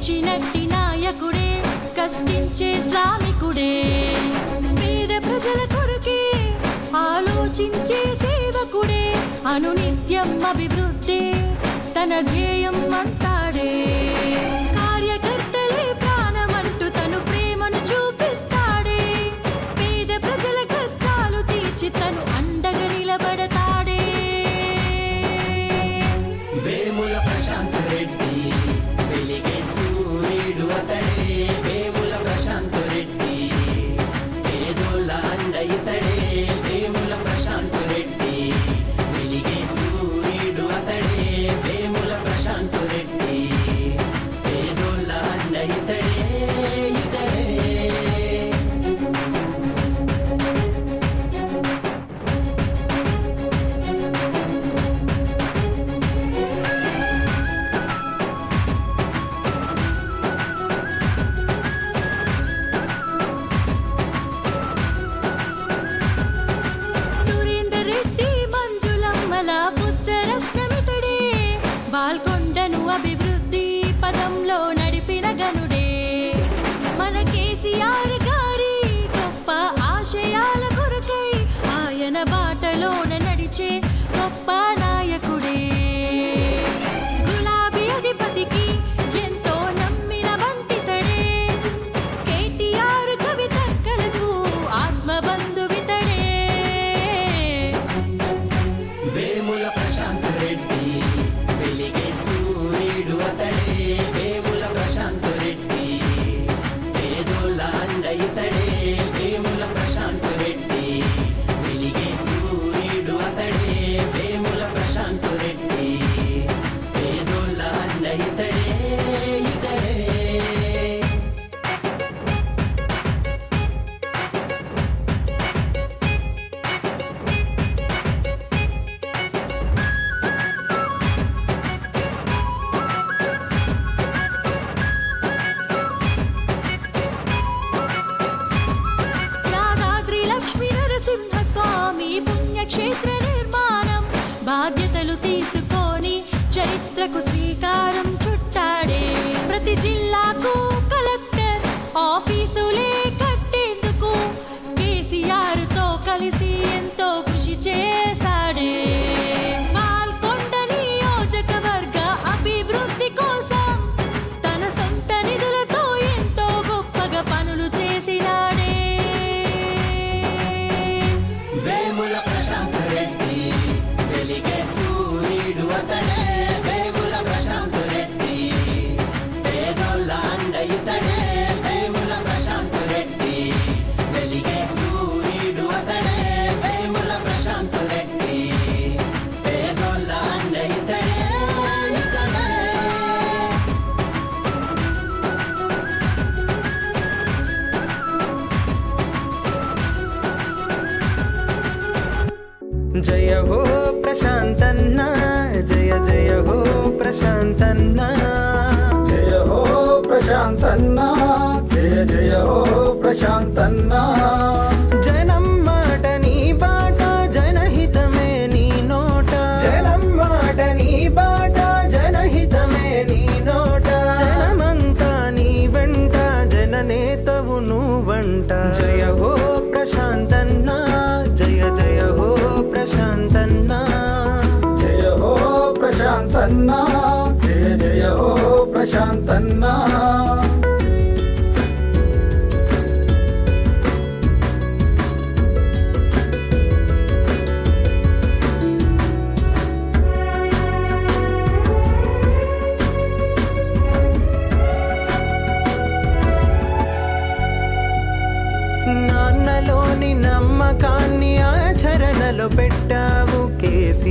నిలిచినట్టి నాయకుడే కష్టించే శ్రామికుడే. పేద ప్రజల కొరకే ఆలోచించే సేవకుడే అనునిత్యం అభివృద్ధి తన ధ్యేయం అంతా 已经 ప్రశాంతన్నా. జయ జయ ఓ ప్రశాంతన్నా.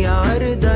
யாருதான்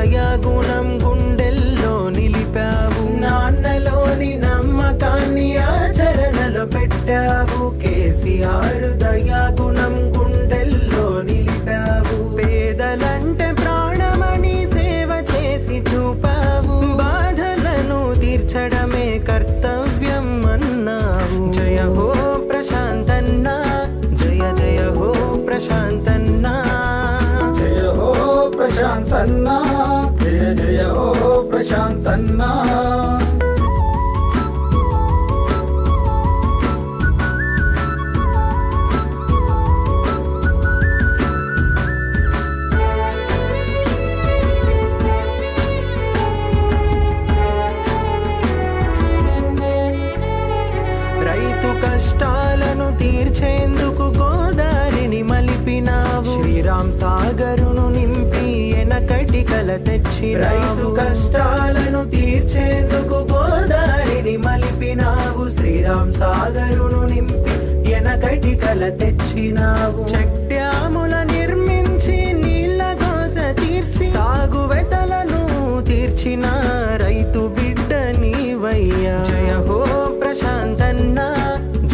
శ్రీరామ్ సాగరును నింపి ఎనకటి కల తెచ్చి రైతు కష్టాలను తీర్చేందుకు గోదారిని మలిపినావు. శ్రీరామ్ సాగరును నింపి ఎనకటి కల తెచ్చినావు. చెక్ డ్యాముల నిర్మించి నీళ్ళ కోస తీర్చి సాగు వెతలను తీర్చిన రైతు బిడ్డ నీవయ్యా. జయ హో ప్రశాంతన్న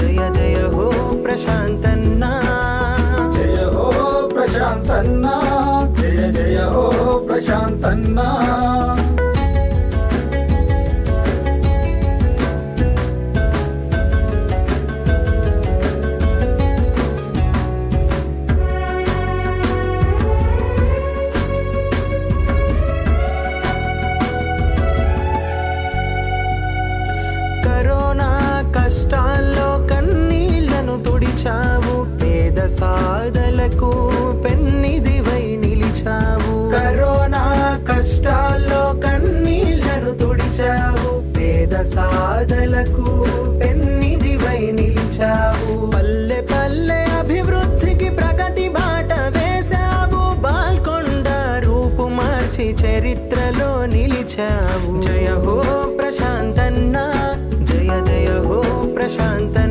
జయ జయ హో ప్రశాంతన్న. ప్రశాంతన్న జయ జయ ఓ ప్రశాంతన్న. కరోనా కష్టాల్లో కన్నీళ్ళను తుడిచావు పేద సాధలకు. పేద సాధలకు పెన్నిదివై నిలిచావు. పల్లె పల్లె అభివృద్ధికి ప్రగతి బాట వేశావు. బాల్కొండ రూపు మార్చి చరిత్రలో నిలిచావు. జయ హో ప్రశాంతన్న జయ జయ హో ప్రశాంత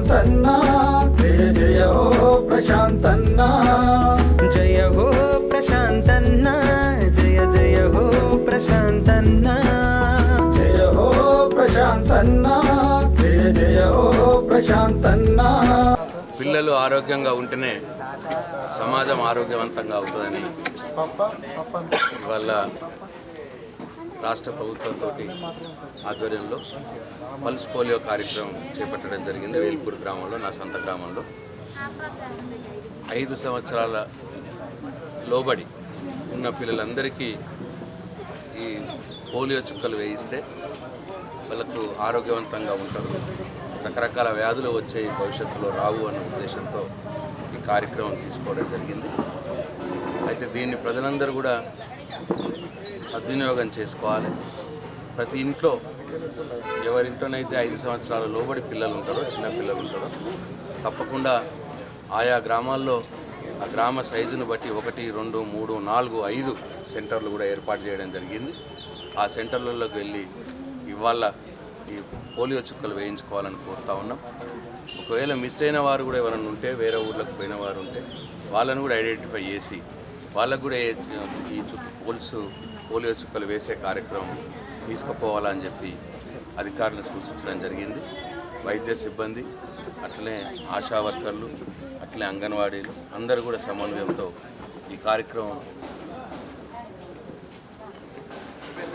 ప్రశాంతన్న. జయ జయ హో ప్రశాంతన్న. జయ హో ప్రశాంతన్న. జయ జయ హో ప్రశాంతన్న. జయ హో ప్రశాంతన్న. జయ జయ హో ప్రశాంతన్న. పిల్లలు ఆరోగ్యంగా ఉంటేనే సమాజం ఆరోగ్యవంతంగా అవుతుందని ఇవాళ రాష్ట్ర ప్రభుత్వంతో ఆధ్వర్యంలో పల్స్ పోలియో కార్యక్రమం చేపట్టడం జరిగింది. వేల్పూర్ గ్రామంలో నా సొంత గ్రామంలో. ఐదు సంవత్సరాల లోబడి ఉన్న పిల్లలందరికీ ఈ పోలియో చుక్కలు వేయిస్తే వాళ్ళకు ఆరోగ్యవంతంగా ఉంటారు. రకరకాల వ్యాధులు వచ్చే భవిష్యత్తులో రావు అన్న ఉద్దేశంతో ఈ కార్యక్రమం తీసుకోవడం జరిగింది. అయితే దీన్ని ప్రజలందరూ కూడా సద్వినియోగం చేసుకోవాలి. ప్రతి ఇంట్లో ఎవరింట్లోనైతే ఐదు సంవత్సరాల లోబడి పిల్లలు ఉంటారో చిన్న పిల్లలు ఉంటారో తప్పకుండా ఆయా గ్రామాల్లో ఆ గ్రామ సైజును బట్టి ఒకటి రెండు మూడు నాలుగు ఐదు సెంటర్లు కూడా ఏర్పాటు చేయడం జరిగింది. ఆ సెంటర్లలోకి వెళ్ళి ఇవాళ ఈ పోలియో చుక్కలు వేయించుకోవాలని కోరుతా ఉన్నాం. ఒకవేళ మిస్ అయిన వారు కూడా ఎవరైనా ఉంటే వేరే ఊర్లకు పోయిన వారు ఉంటే వాళ్ళని కూడా ఐడెంటిఫై చేసి వాళ్ళకు కూడా ఈ చుట్టూ పోలియో చుక్కలు వేసే కార్యక్రమం తీసుకుపోవాలని చెప్పి అధికారులను సూచించడం జరిగింది. వైద్య సిబ్బంది అట్లనే ఆశా వర్కర్లు అట్లే అంగన్వాడీలు అందరూ కూడా సమన్వయంతో ఈ కార్యక్రమం